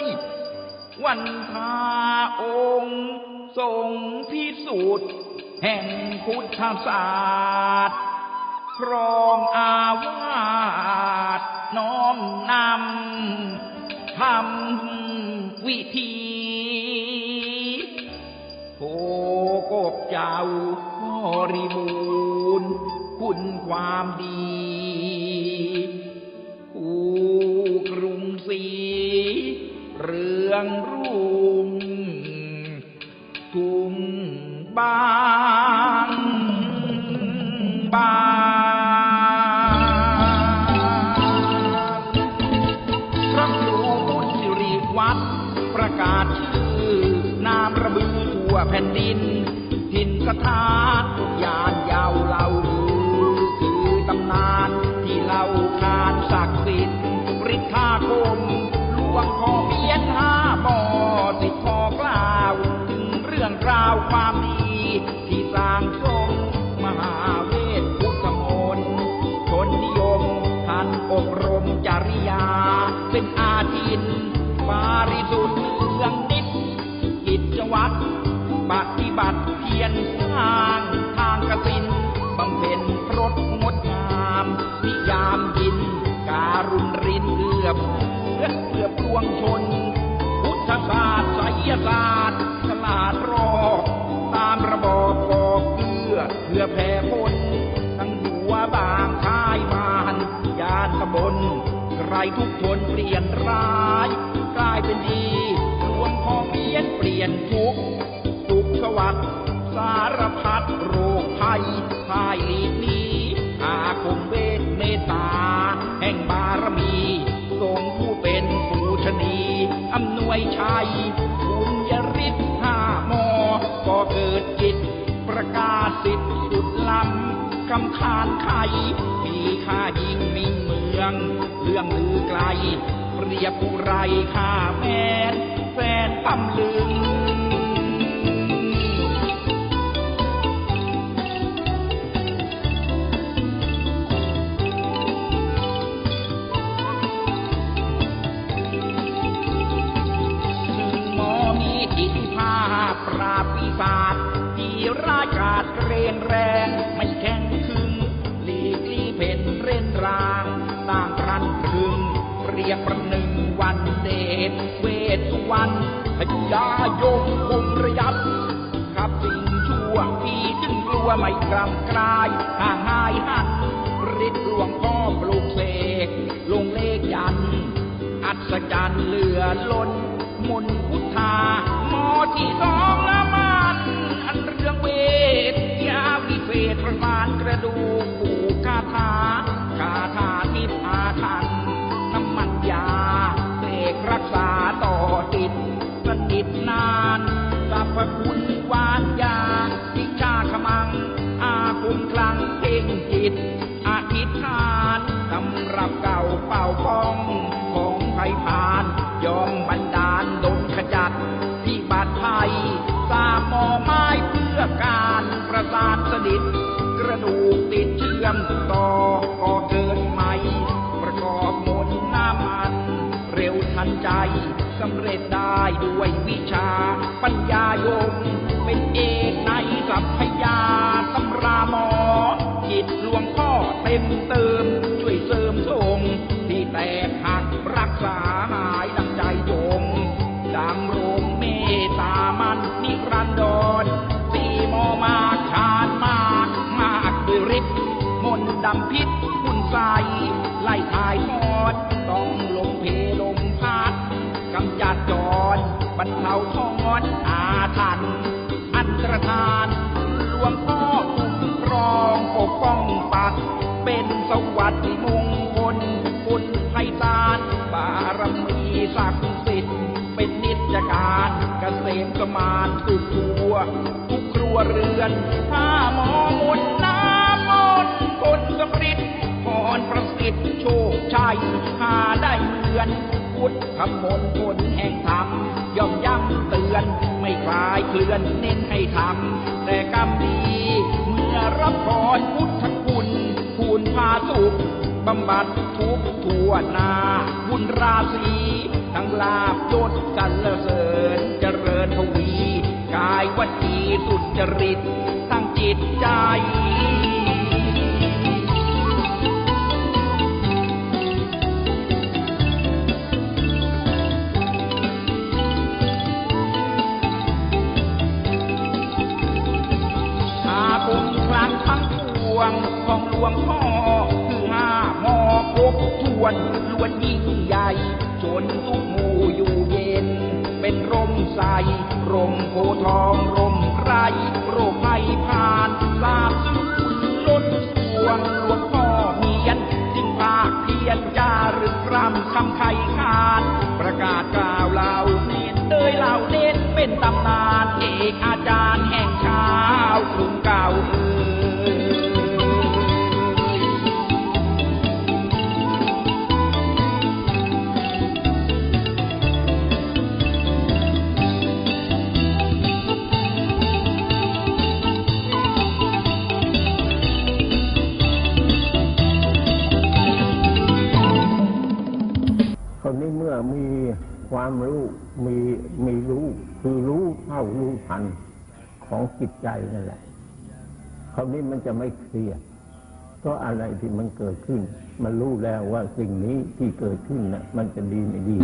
ยวันทาองค์ทรงพิสูจน์แห่งพุทธศาสตร์ครองอาวาสน้อมนำทำวิธีโคกบเจ้าบริบูรณ์คุณความดี องรุ่งทุ่งบางบางพระครูบุญสิริวัฒน์ประกาศชื่อนามระบือทั่วแผ่นดินถิ่นสถานทุกยาน จริยาเป็นอาทินบาริสุทธิ์เรื่องนิดกิจวัตรปฏิบัติเพียรสร้างทางกสินบำเพ็ญพรตงดงามนิยามยิน การุณรินเกือบเพื่อเพื่อปวงชน พุทธศาสตร์ไสยศาสตร์ฉลาดรอบตามระบอบกอเพื่อเพื่อแผ่พ้นทั้งหัวบา ทุกคนเปลี่ยนร้ายกลายเป็นดีหลวงพ่อเพียนเปลี่ยนทุกข์สุขสวัสดิ์สารพัดโรคภัยพายหลีกนี้อาคมเวทเมตตา แห่งบารมีทรงผู้เป็นปูชนีอำนวยชัยบุญยฤทธิ์ห้ามอ ก็เกิดจิต ประกาศสิทธิ์สุดล้ำคำขานไข มีค่ายิ่งมิ่งเมือง เรื่องลือไกล เปรียบผู้ไรค่าแมนแฟนตำลึงหมอมีทธิภาพปราบปีศาจที่ร้ายกาจเกรนแรง ยบประหนึ่งวันเดชเวทสุวรรณพญายมคงระยับขับสิ่งชั่วพี่จึงกลัวไม่กรำกลายห่างหายหันฤทธิ์หลวงพ่อปลูกเสกลงเลขยัน อัศจรรย์เหลือล้นมนพุทธาหมอที่สอง สานสนิทกระดูกติดเชื่อมต่อก็เกิดใหม่ ประกอบมนต์น้ำมัน เร็วทันใจสำเร็จได้ด้วยวิชาปัญญายม เป็นเอกในสัพพยาตำราหมอจิตหลวงพ่อเต็มเติม ช่วยเสริมทรงที่แตกหักรักษาหายดังใจยงดำรงเมตตามันนิรันดร มนต์ดำพิษคุณใสไล่ทายทอด ต้องลงเพลมพัดกำจัดจรบรรเทาทอนอาทัน อันตรธานหลวงพ่อคุ้มครองปกป้องปัด เป็นสวัสดิมงคลคุณไพศาลบารมีศักดิ์สิทธิ์เป็นนิจการเกษมสมานสุดทั่วทุกครัวเรือนผ้าหมอมุน ประสิทธิ์โชคชัยหาได้เหมือนพุทธมนต์ผลแห่งธรรมย่อมย้ำเตือน ไม่คลายเคลื่อนเน้นให้ทำแต่กรรมดี เมื่อรับพรพุทธคุณคูณพาสุปบำบัดทุกทั่วนาบุญราศีทั้งลาบยศกันละเสริญเจริญทวี กายวจีสุจริตทั้งจิตใจ วงของหลวงพ่อคือห้าหมอครบทวนล้วนยิ่งใหญ่จนทุกหมู่อยู่เย็น เป็นร่มใสร่มโพทองร่มไพรโรคภัยผ่านทราบสูญล้นสวงหลวงพ่อเมียน จึงภาคเพียรจารึกรำคำไขขาน ประกาศกล่าวเล่าเน้นเดยเล่าเน้นเป็นตำนานเอกอาจารย์ คนนี้เมื่อมีความรู้มีมีรู้คือรู้เท่ารู้ทันของจิตใจนั่นแหละคราวนี้มันจะไม่เครียดก็อะไรที่มันเกิดขึ้น มันรู้แล้วว่าสิ่งนี้ที่เกิดขึ้นนะมันจะดีไม่ดี